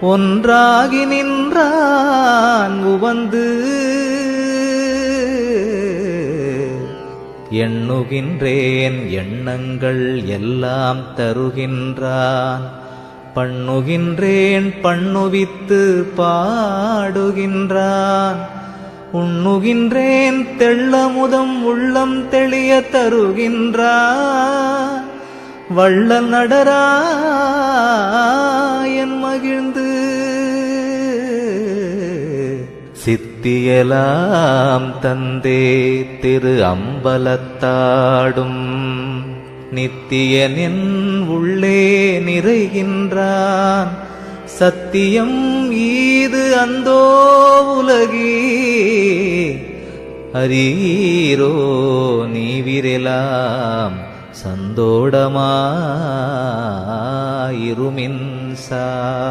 ஒன்றாகி நின்றான் உவந்து. எண்ணுகின்றேன் எண்ணங்கள் எல்லாம் தருகின்றான். பண்ணுகின்றேன் பண்ணுவித்து பாடுகின்றான். உண்ணுகின்றேன் தெள்ளமுதம் உள்ளம் தெளிய தருகின்றான். வள்ளல் நடரா வந்து சித்தியலாம் தந்தே திரு அம்பலத்தாடும். நித்தியனின் உள்ளே நிறைகின்றான். சத்தியம் ஈது அந்தோ உலகே. அரீரோ நீவிரெலாம் சந்தோடமாயிருமின் சார்